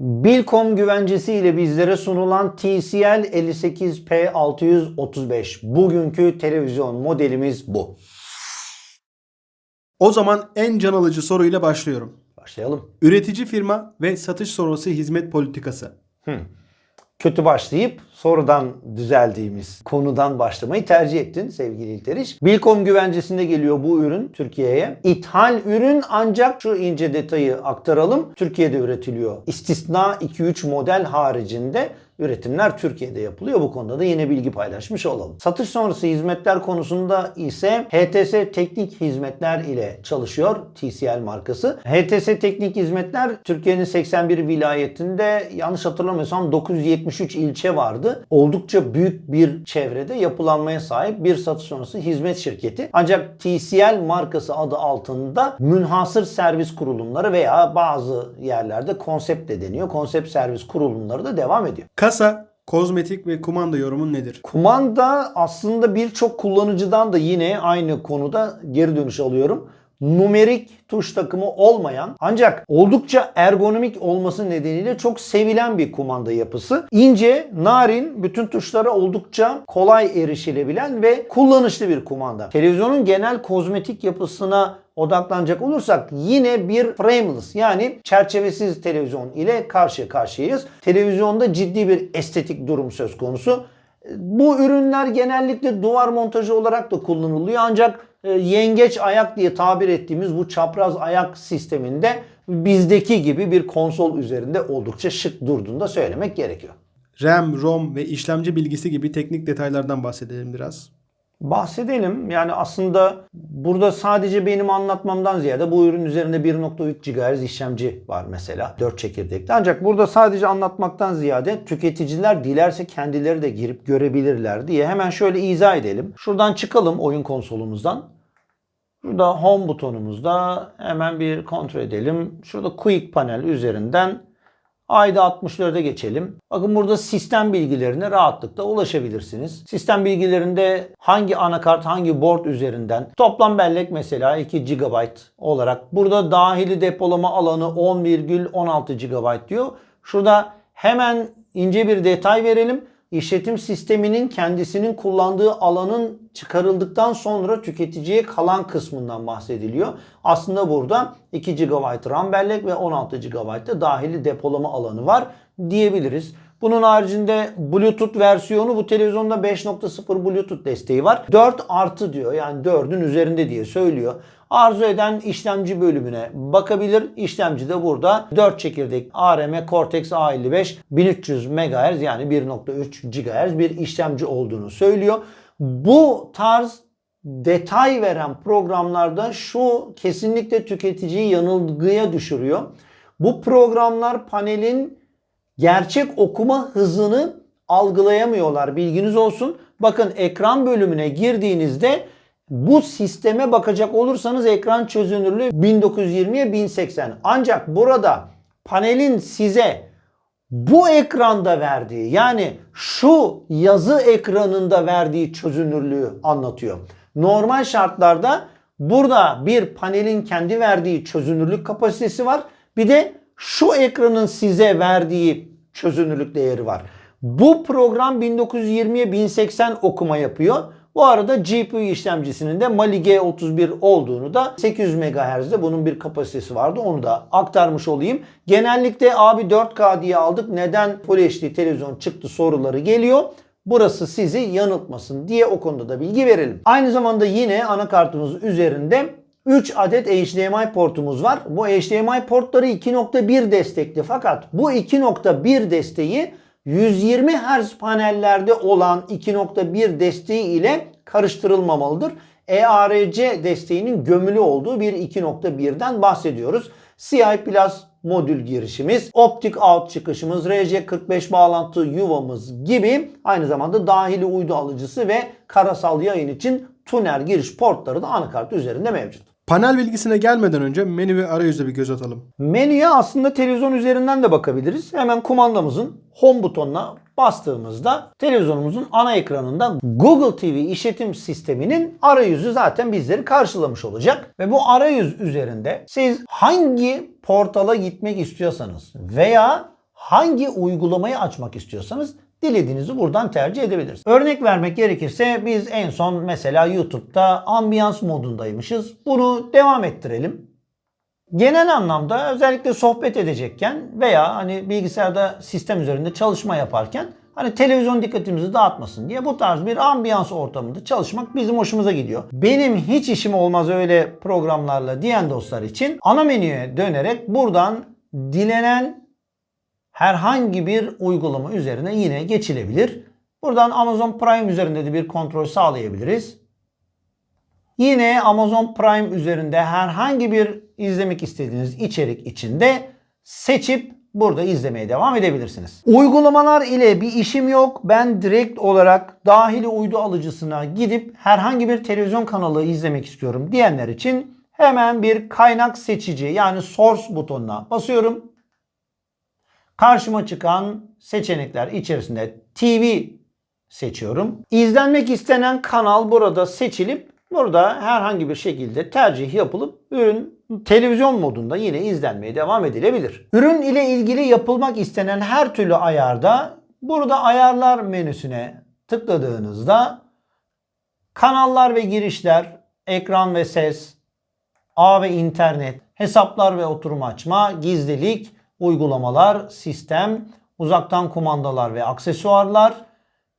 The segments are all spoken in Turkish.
Bilkom güvencesi ile bizlere sunulan TCL 58P635. Bugünkü televizyon modelimiz bu. O zaman en can alıcı soruyla başlıyorum. Başlayalım. Üretici firma ve satış sonrası hizmet politikası. Kötü başlayıp sonradan düzeldiğimiz konudan başlamayı tercih ettin sevgili İlteriş. Bilkom güvencesinde geliyor bu ürün Türkiye'ye. İthal ürün ancak şu ince detayı aktaralım. Türkiye'de üretiliyor. İstisna 2-3 model haricinde üretimler Türkiye'de yapılıyor. Bu konuda da yine bilgi paylaşmış olalım. Satış sonrası hizmetler konusunda ise HTS Teknik Hizmetler ile çalışıyor TCL markası. HTS Teknik Hizmetler Türkiye'nin 81 vilayetinde yanlış hatırlamıyorsam 973 ilçe vardı. Oldukça büyük bir çevrede yapılanmaya sahip bir satış sonrası hizmet şirketi. Ancak TCL markası adı altında münhasır servis kurulumları veya bazı yerlerde konsept de deniyor. Konsept servis kurulumları da devam ediyor. Kasa, kozmetik ve kumanda yorumun nedir? Kumanda aslında birçok kullanıcıdan da yine aynı konuda geri dönüş alıyorum. Numerik tuş takımı olmayan ancak oldukça ergonomik olması nedeniyle çok sevilen bir kumanda yapısı. İnce, narin, bütün tuşlara oldukça kolay erişilebilen ve kullanışlı bir kumanda. Televizyonun genel kozmetik yapısına odaklanacak olursak yine bir frameless yani çerçevesiz televizyon ile karşı karşıyayız. Televizyonda ciddi bir estetik durum söz konusu. Bu ürünler genellikle duvar montajı olarak da kullanılıyor ancak e, yengeç ayak diye tabir ettiğimiz bu çapraz ayak sisteminde bizdeki gibi bir konsol üzerinde oldukça şık durduğunu da söylemek gerekiyor. RAM, ROM ve işlemci bilgisi gibi teknik detaylardan bahsedelim biraz. Bahsedelim. Yani aslında burada sadece benim anlatmamdan ziyade bu ürün üzerinde 1.3 GHz işlemci var mesela 4 çekirdekli. Ancak burada sadece anlatmaktan ziyade tüketiciler dilerse kendileri de girip görebilirler diye hemen şöyle izah edelim. Şuradan çıkalım oyun konsolumuzdan. Burada home butonumuzda hemen bir kontrol edelim. Şurada quick panel üzerinden Ayda 64'e geçelim. Bakın burada sistem bilgilerine rahatlıkla ulaşabilirsiniz. Sistem bilgilerinde hangi anakart hangi board üzerinden toplam bellek mesela 2 GB olarak. Burada dahili depolama alanı 10,16 GB diyor. Şurada hemen ince bir detay verelim. İşletim sisteminin kendisinin kullandığı alanın çıkarıldıktan sonra tüketiciye kalan kısmından bahsediliyor. Aslında burada 2 GB RAM bellek ve 16 GB da dahili depolama alanı var diyebiliriz. Bunun haricinde Bluetooth versiyonu bu televizyonda 5.0 Bluetooth desteği var. 4 artı diyor yani 4'ün üzerinde diye söylüyor. Arzu eden işlemci bölümüne bakabilir. İşlemci de burada 4 çekirdek ARM Cortex A55 1300 MHz yani 1.3 GHz bir işlemci olduğunu söylüyor. Bu tarz detay veren programlarda şu kesinlikle tüketiciyi yanılgıya düşürüyor. Bu programlar panelin gerçek okuma hızını algılayamıyorlar. Bilginiz olsun. Bakın ekran bölümüne girdiğinizde bu sisteme bakacak olursanız ekran çözünürlüğü 1920'ye 1080. Ancak burada panelin size bu ekranda verdiği yani şu yazı ekranında verdiği çözünürlüğü anlatıyor. Normal şartlarda burada bir panelin kendi verdiği çözünürlük kapasitesi var. Bir de şu ekranın size verdiği çözünürlük değeri var. Bu program 1920'ye 1080 okuma yapıyor. Bu arada GPU işlemcisinin de Mali G31 olduğunu da 800 MHz'de bunun bir kapasitesi vardı. Onu da aktarmış olayım. Genellikle abi 4K diye aldık. Neden Full HD televizyon çıktı soruları geliyor. Burası sizi yanıltmasın diye o konuda da bilgi verelim. Aynı zamanda yine anakartımız üzerinde 3 adet HDMI portumuz var. Bu HDMI portları 2.1 destekli fakat bu 2.1 desteği 120 Hz panellerde olan 2.1 desteği ile karıştırılmamalıdır. EARC desteğinin gömülü olduğu bir 2.1'den bahsediyoruz. CI Plus modül girişimiz, optik out çıkışımız, RJ45 bağlantı yuvamız gibi aynı zamanda dahili uydu alıcısı ve karasal yayın için tuner giriş portları da anakart üzerinde mevcut. Panel bilgisine gelmeden önce menü ve arayüze bir göz atalım. Menüye aslında televizyon üzerinden de bakabiliriz. Hemen kumandamızın home butonuna bastığımızda televizyonumuzun ana ekranında Google TV işletim sisteminin arayüzü zaten bizleri karşılamış olacak. Ve bu arayüz üzerinde siz hangi portala gitmek istiyorsanız veya hangi uygulamayı açmak istiyorsanız dilediğinizi buradan tercih edebilirsiniz. Örnek vermek gerekirse biz en son mesela YouTube'da ambiyans modundaymışız. Bunu devam ettirelim. Genel anlamda özellikle sohbet edecekken veya hani bilgisayarda sistem üzerinde çalışma yaparken hani televizyon dikkatimizi dağıtmasın diye bu tarz bir ambiyans ortamında çalışmak bizim hoşumuza gidiyor. Benim hiç işim olmaz öyle programlarla diyen dostlar için ana menüye dönerek buradan dilenen herhangi bir uygulama üzerine yine geçilebilir. Buradan Amazon Prime üzerinde de bir kontrol sağlayabiliriz. Yine Amazon Prime üzerinde herhangi bir izlemek istediğiniz içerik içinde seçip burada izlemeye devam edebilirsiniz. Uygulamalar ile bir işim yok. Ben direkt olarak dahili uydu alıcısına gidip herhangi bir televizyon kanalı izlemek istiyorum diyenler için hemen bir kaynak seçici yani source butonuna basıyorum. Karşıma çıkan seçenekler içerisinde TV seçiyorum. İzlenmek istenen kanal burada seçilip burada herhangi bir şekilde tercih yapılıp ürün televizyon modunda yine izlenmeye devam edilebilir. Ürün ile ilgili yapılmak istenen her türlü ayarda burada ayarlar menüsüne tıkladığınızda kanallar ve girişler, ekran ve ses, ağ ve internet, hesaplar ve oturum açma, gizlilik, uygulamalar, sistem, uzaktan kumandalar ve aksesuarlar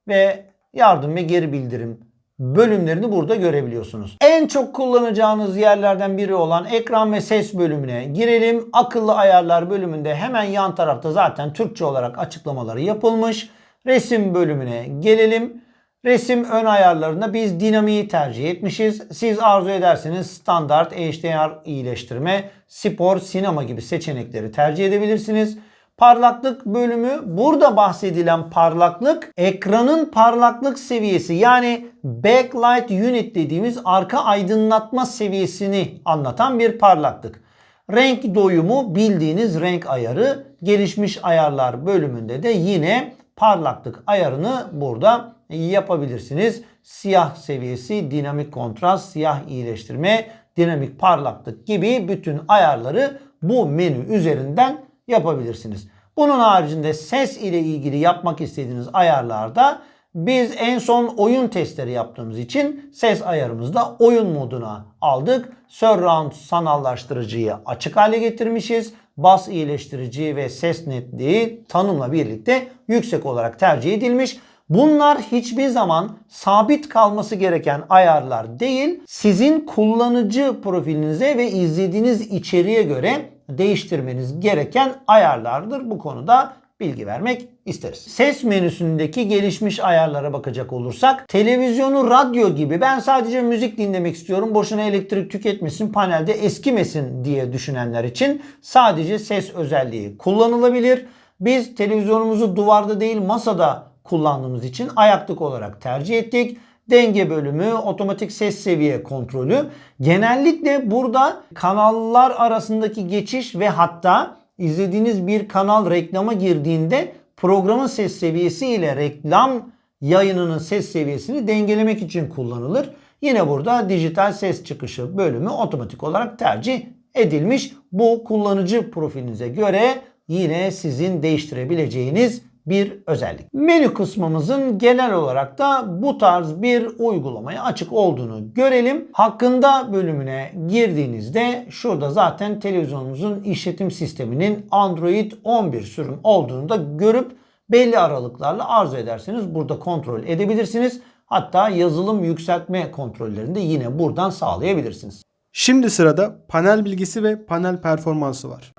ve yardım ve geri bildirim bölümlerini burada görebiliyorsunuz. En çok kullanacağınız yerlerden biri olan ekran ve ses bölümüne girelim. Akıllı ayarlar bölümünde hemen yan tarafta zaten Türkçe olarak açıklamaları yapılmış. Resim bölümüne gelelim. Resim ön ayarlarında biz dinamiği tercih etmişiz. Siz arzu ederseniz standart HDR iyileştirme, spor, sinema gibi seçenekleri tercih edebilirsiniz. Parlaklık bölümü burada bahsedilen parlaklık ekranın parlaklık seviyesi yani backlight unit dediğimiz arka aydınlatma seviyesini anlatan bir parlaklık. Renk doyumu bildiğiniz renk ayarı gelişmiş ayarlar bölümünde de yine parlaklık ayarını burada yapabilirsiniz. Siyah seviyesi, dinamik kontrast, siyah iyileştirme, dinamik parlaklık gibi bütün ayarları bu menü üzerinden yapabilirsiniz. Bunun haricinde ses ile ilgili yapmak istediğiniz ayarlarda biz en son oyun testleri yaptığımız için ses ayarımızda oyun moduna aldık. Surround sanallaştırıcıyı açık hale getirmişiz. Bas iyileştirici ve ses netliği tanımla birlikte yüksek olarak tercih edilmiş. Bunlar hiçbir zaman sabit kalması gereken ayarlar değil. Sizin kullanıcı profilinize ve izlediğiniz içeriğe göre değiştirmeniz gereken ayarlardır. Bu konuda bilgi vermek isteriz. Ses menüsündeki gelişmiş ayarlara bakacak olursak televizyonu radyo gibi ben sadece müzik dinlemek istiyorum boşuna elektrik tüketmesin panelde eskimesin diye düşünenler için sadece ses özelliği kullanılabilir. Biz televizyonumuzu duvarda değil masada kullandığımız için ayaklık olarak tercih ettik. Denge bölümü, otomatik ses seviye kontrolü. Genellikle burada kanallar arasındaki geçiş ve hatta izlediğiniz bir kanal reklama girdiğinde programın ses seviyesi ile reklam yayınının ses seviyesini dengelemek için kullanılır. Yine burada dijital ses çıkışı bölümü otomatik olarak tercih edilmiş. Bu kullanıcı profilinize göre yine sizin değiştirebileceğiniz bir özellik. Menü kısmımızın genel olarak da bu tarz bir uygulamaya açık olduğunu görelim. Hakkında bölümüne girdiğinizde şurada zaten televizyonumuzun işletim sisteminin Android 11 sürüm olduğunu da görüp belli aralıklarla arzu ederseniz burada kontrol edebilirsiniz. Hatta yazılım yükseltme kontrollerini de yine buradan sağlayabilirsiniz. Şimdi sırada panel bilgisi ve panel performansı var.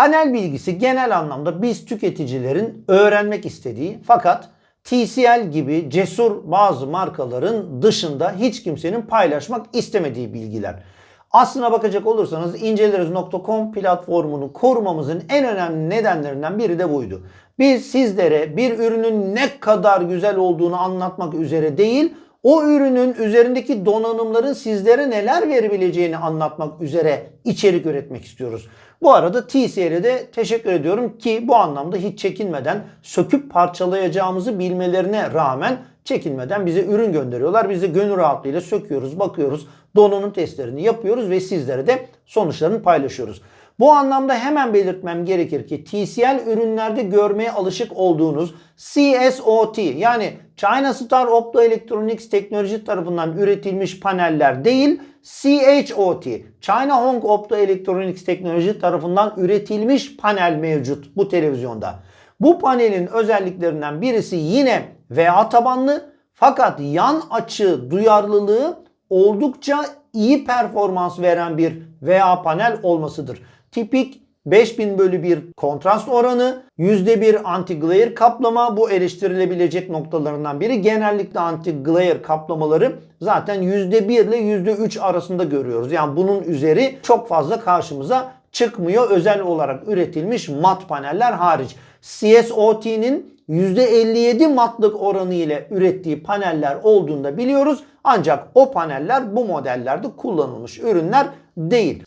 Panel bilgisi genel anlamda biz tüketicilerin öğrenmek istediği fakat TCL gibi cesur bazı markaların dışında hiç kimsenin paylaşmak istemediği bilgiler. Aslına bakacak olursanız inceleriz.com platformunu korumamızın en önemli nedenlerinden biri de buydu. Biz sizlere bir ürünün ne kadar güzel olduğunu anlatmak üzere değil, o ürünün üzerindeki donanımların sizlere neler verebileceğini anlatmak üzere içerik üretmek istiyoruz. Bu arada TCL'e de teşekkür ediyorum ki bu anlamda hiç çekinmeden söküp parçalayacağımızı bilmelerine rağmen çekinmeden bize ürün gönderiyorlar. Biz de gönül rahatlığıyla söküyoruz, bakıyoruz, donanım testlerini yapıyoruz ve sizlere de sonuçlarını paylaşıyoruz. Bu anlamda hemen belirtmem gerekir ki TCL ürünlerde görmeye alışık olduğunuz CSOT yani China Star Optoelectronics Teknoloji tarafından üretilmiş paneller değil CHOT China Hong Optoelectronics Teknoloji tarafından üretilmiş panel mevcut bu televizyonda. Bu panelin özelliklerinden birisi yine VA tabanlı fakat yan açı duyarlılığı oldukça iyi performans veren bir VA panel olmasıdır. Tipik 5000 bölü 1 kontrast oranı, %1 anti-glare kaplama bu eleştirilebilecek noktalarından biri. Genellikle anti-glare kaplamaları zaten %1 ile %3 arasında görüyoruz. Yani bunun üzeri çok fazla karşımıza çıkmıyor özel olarak üretilmiş mat paneller hariç. CSOT'nin %57 matlık oranı ile ürettiği paneller olduğunu da biliyoruz. Ancak o paneller bu modellerde kullanılmış ürünler değil.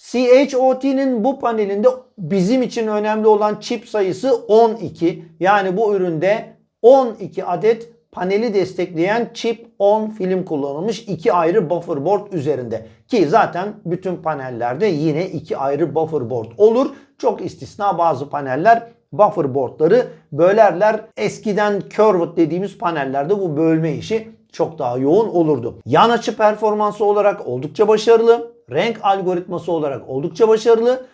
CHOT'nin bu panelinde bizim için önemli olan çip sayısı 12. Yani bu üründe 12 adet paneli destekleyen chip 10 film kullanılmış iki ayrı buffer board üzerinde. Ki zaten bütün panellerde yine iki ayrı buffer board olur. Çok istisna bazı paneller buffer boardları bölerler. Eskiden curved dediğimiz panellerde bu bölme işi çok daha yoğun olurdu. Yan açı performansı olarak oldukça başarılı. Renk algoritması olarak oldukça başarılı.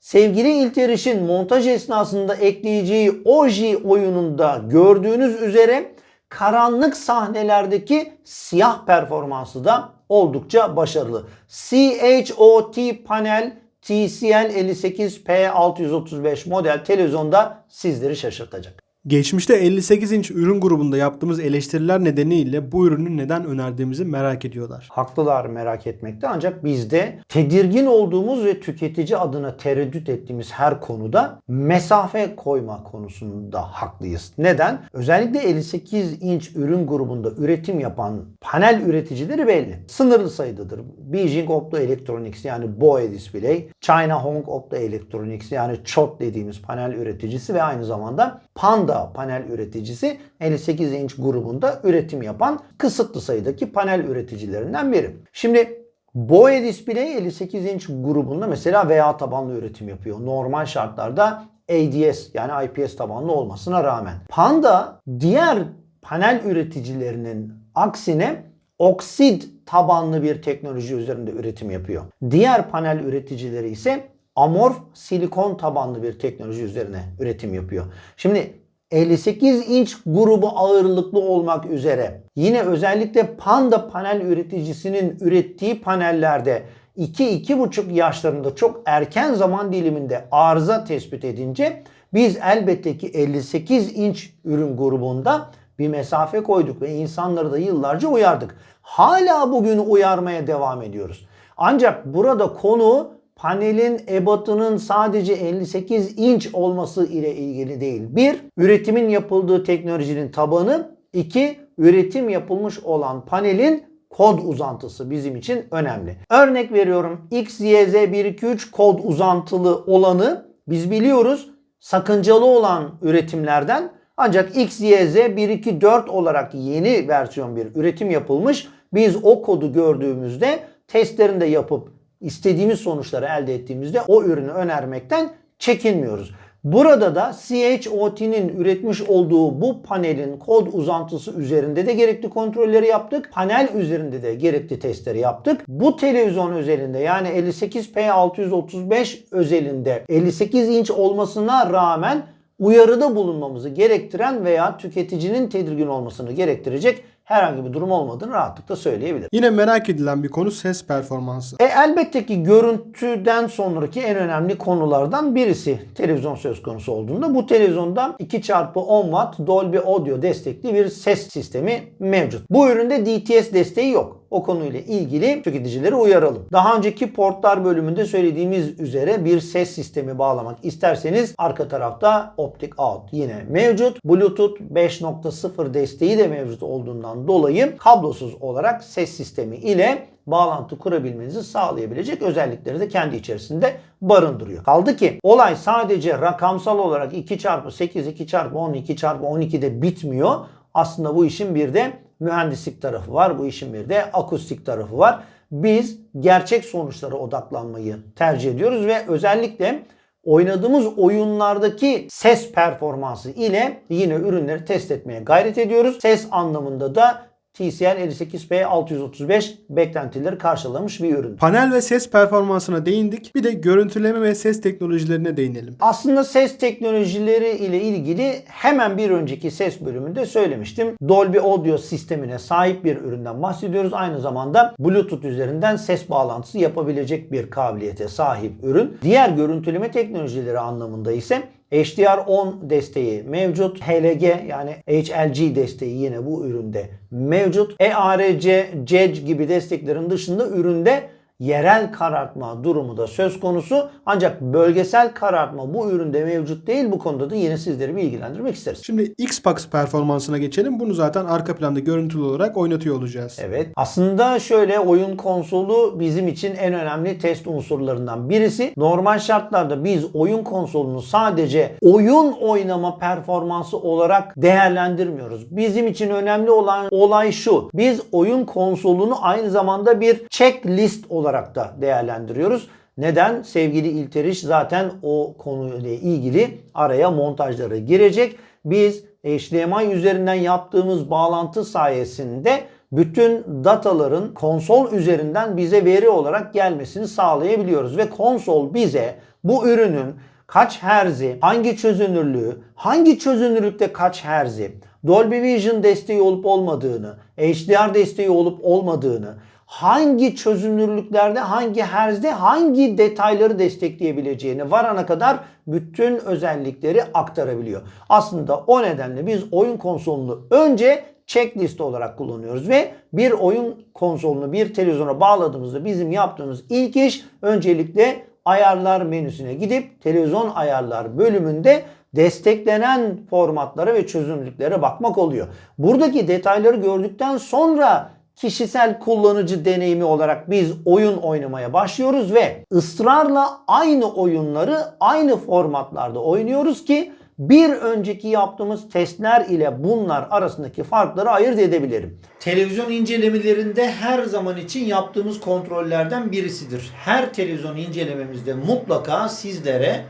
Sevgili İlteriş'in montaj esnasında ekleyeceği Oji oyununda gördüğünüz üzere karanlık sahnelerdeki siyah performansı da oldukça başarılı. CHOT panel TCL 58P635 model televizyonda sizleri şaşırtacak. Geçmişte 58 inç ürün grubunda yaptığımız eleştiriler nedeniyle bu ürünü neden önerdiğimizi merak ediyorlar. Haklılar merak etmekte ancak bizde tedirgin olduğumuz ve tüketici adına tereddüt ettiğimiz her konuda mesafe koyma konusunda haklıyız. Neden? Özellikle 58 inç ürün grubunda üretim yapan panel üreticileri belli. Sınırlı sayıdadır. Beijing Optoelectronics yani BOE Display, China Hong Optoelectronics yani CHOT dediğimiz panel üreticisi ve aynı zamanda Panda panel üreticisi 58 inç grubunda üretim yapan kısıtlı sayıdaki panel üreticilerinden biri. Şimdi BOE Display 58 inç grubunda mesela VA tabanlı üretim yapıyor. Normal şartlarda ADS yani IPS tabanlı olmasına rağmen. Panda diğer panel üreticilerinin aksine oksid tabanlı bir teknoloji üzerinde üretim yapıyor. Diğer panel üreticileri ise amorf silikon tabanlı bir teknoloji üzerine üretim yapıyor. Şimdi 58 inç grubu ağırlıklı olmak üzere yine özellikle Panda panel üreticisinin ürettiği panellerde 2-2,5 yaşlarında çok erken zaman diliminde arıza tespit edince biz elbette ki 58 inç ürün grubunda bir mesafe koyduk ve insanları da yıllarca uyardık. Hala bugün uyarmaya devam ediyoruz. Ancak burada konu panelin ebatının sadece 58 inç olması ile ilgili değil. Bir, üretimin yapıldığı teknolojinin tabanı. iki üretim yapılmış olan panelin kod uzantısı bizim için önemli. Örnek veriyorum XYZ123 kod uzantılı olanı biz biliyoruz sakıncalı olan üretimlerden ancak XYZ124 olarak yeni versiyon bir üretim yapılmış. Biz o kodu gördüğümüzde testlerini de yapıp istediğimiz sonuçları elde ettiğimizde o ürünü önermekten çekinmiyoruz. Burada da CHOT'nin üretmiş olduğu bu panelin kod uzantısı üzerinde de gerekli kontrolleri yaptık. Panel üzerinde de gerekli testleri yaptık. Bu televizyon özelinde yani 58P635 özelinde 58 inç olmasına rağmen uyarıda bulunmamızı gerektiren veya tüketicinin tedirgin olmasını gerektirecek herhangi bir durum olmadığını rahatlıkla söyleyebilirim. Yine merak edilen bir konu ses performansı. E elbette ki görüntüden sonraki en önemli konulardan birisi televizyon söz konusu olduğunda bu televizyonda 2x10 watt Dolby Audio destekli bir ses sistemi mevcut. Bu üründe DTS desteği yok. O konuyla ilgili tüketicileri uyaralım. Daha önceki portlar bölümünde söylediğimiz üzere bir ses sistemi bağlamak isterseniz arka tarafta optic out yine mevcut. Bluetooth 5.0 desteği de mevcut olduğundan dolayı kablosuz olarak ses sistemi ile bağlantı kurabilmenizi sağlayabilecek özellikleri de kendi içerisinde barındırıyor. Kaldı ki olay sadece rakamsal olarak 2 çarpı 8, 2 çarpı 10, 2 çarpı 12'de bitmiyor. Aslında bu işin bir de mühendislik tarafı var. Bu işin bir de akustik tarafı var. Biz gerçek sonuçlara odaklanmayı tercih ediyoruz ve özellikle oynadığımız oyunlardaki ses performansı ile yine ürünleri test etmeye gayret ediyoruz. Ses anlamında da TCL 58P 635 beklentileri karşılamış bir ürün. Panel ve ses performansına değindik. Bir de görüntüleme ve ses teknolojilerine değinelim. Aslında ses teknolojileri ile ilgili hemen bir önceki ses bölümünde söylemiştim. Dolby Audio sistemine sahip bir üründen bahsediyoruz. Aynı zamanda Bluetooth üzerinden ses bağlantısı yapabilecek bir kabiliyete sahip ürün. Diğer görüntüleme teknolojileri anlamında ise HDR10 desteği mevcut. HLG yani HLG desteği yine bu üründe mevcut. EARC, CEC gibi desteklerin dışında üründe yerel karartma durumu da söz konusu. Ancak bölgesel karartma bu üründe mevcut değil. Bu konuda da yine sizleri bilgilendirmek isteriz. Şimdi Xbox performansına geçelim. Bunu zaten arka planda görüntülü olarak oynatıyor olacağız. Evet. Aslında şöyle oyun konsolu bizim için en önemli test unsurlarından birisi. Normal şartlarda biz oyun konsolunu sadece oyun oynama performansı olarak değerlendirmiyoruz. Bizim için önemli olan olay şu. Biz oyun konsolunu aynı zamanda bir checklist olarak da değerlendiriyoruz. Neden? Sevgili İlteriş zaten o konuyla ilgili araya montajları girecek. Biz HDMI üzerinden yaptığımız bağlantı sayesinde bütün dataların konsol üzerinden bize veri olarak gelmesini sağlayabiliyoruz ve konsol bize bu ürünün kaç herzi, hangi çözünürlüğü, hangi çözünürlükte kaç herzi, Dolby Vision desteği olup olmadığını, HDR desteği olup olmadığını, hangi çözünürlüklerde, hangi herzde, hangi detayları destekleyebileceğini varana kadar bütün özellikleri aktarabiliyor. Aslında o nedenle biz oyun konsolunu önce checklist olarak kullanıyoruz ve bir oyun konsolunu bir televizyona bağladığımızda bizim yaptığımız ilk iş öncelikle ayarlar menüsüne gidip televizyon ayarlar bölümünde desteklenen formatlara ve çözünürlüklere bakmak oluyor. Buradaki detayları gördükten sonra kişisel kullanıcı deneyimi olarak biz oyun oynamaya başlıyoruz ve ısrarla aynı oyunları aynı formatlarda oynuyoruz ki bir önceki yaptığımız testler ile bunlar arasındaki farkları ayırt edebilirim. Televizyon incelemelerinde her zaman için yaptığımız kontrollerden birisidir. Her televizyon incelememizde mutlaka sizlere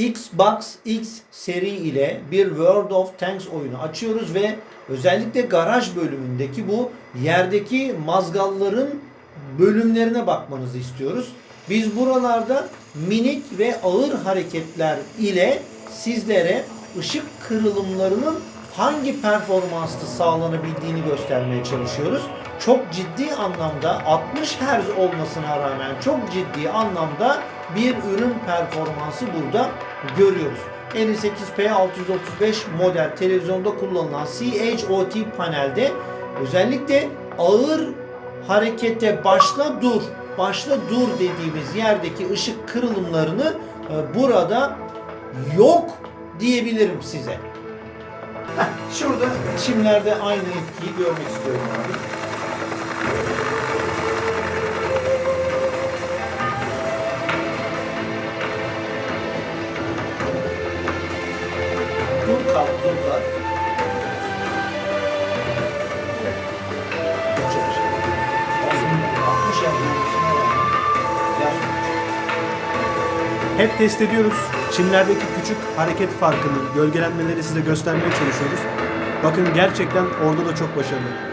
Xbox X seri ile bir World of Tanks oyunu açıyoruz ve özellikle garaj bölümündeki bu yerdeki mazgalların bölümlerine bakmanızı istiyoruz. Biz buralarda minik ve ağır hareketler ile sizlere ışık kırılımlarının hangi performanslı sağlanabildiğini göstermeye çalışıyoruz. Çok ciddi anlamda 60 Hz olmasına rağmen çok ciddi anlamda bir ürün performansı burada görüyoruz. 58P 635 model televizyonda kullanılan CHOT panelde özellikle ağır harekete başla dur, başla dur dediğimiz yerdeki ışık kırılımlarını e, burada yok diyebilirim size. Heh, şurada çimlerde aynı etkiyi görmek istiyorum abi. Sonuç. Hep test ediyoruz. Çimlerdeki küçük hareket farkını, gölgelenmeleri size göstermeye çalışıyoruz. Bakın gerçekten orada da çok başarılı.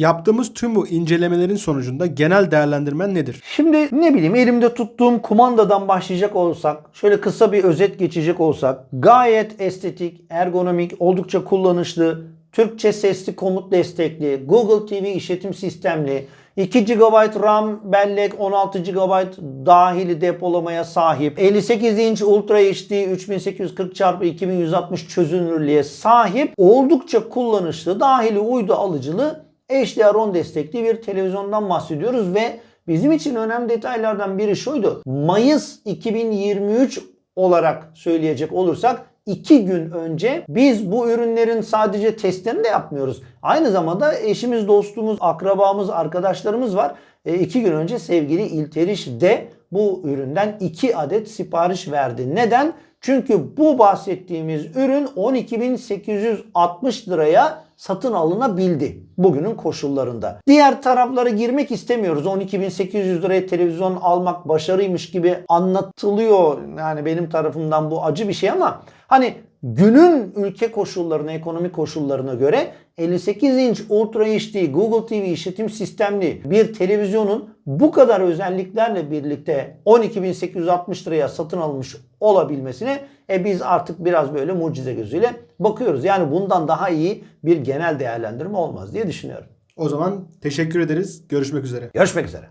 Yaptığımız tüm bu incelemelerin sonucunda genel değerlendirmen nedir? Şimdi ne bileyim elimde tuttuğum kumandadan başlayacak olsak, şöyle kısa bir özet geçecek olsak, gayet estetik, ergonomik, oldukça kullanışlı, Türkçe sesli komut destekli, Google TV işletim sistemli, 2 GB RAM bellek 16 GB dahili depolamaya sahip, 58 inç Ultra HD 3840x2160 çözünürlüğe sahip, oldukça kullanışlı, dahili uydu alıcılı HDR10 destekli bir televizyondan bahsediyoruz ve bizim için önemli detaylardan biri şuydu. Mayıs 2023 olarak söyleyecek olursak 2 gün önce biz bu ürünlerin sadece testlerini de yapmıyoruz. Aynı zamanda eşimiz, dostumuz, akrabamız, arkadaşlarımız var. 2 gün önce sevgili İlteriş de bu üründen 2 adet sipariş verdi. Neden? Çünkü bu bahsettiğimiz ürün 12.860 liraya satın alınabildi bugünün koşullarında. Diğer taraflara girmek istemiyoruz. 12.800 liraya televizyon almak başarıymış gibi anlatılıyor. Yani benim tarafımdan bu acı bir şey ama hani günün ülke koşullarına, ekonomik koşullarına göre 58 inç Ultra HD Google TV işletim sistemli bir televizyonun bu kadar özelliklerle birlikte 12.860 liraya satın alınmış olabilmesine e biz artık biraz böyle mucize gözüyle bakıyoruz. Yani bundan daha iyi bir genel değerlendirme olmaz diye düşünüyorum. O zaman teşekkür ederiz. Görüşmek üzere. Görüşmek üzere.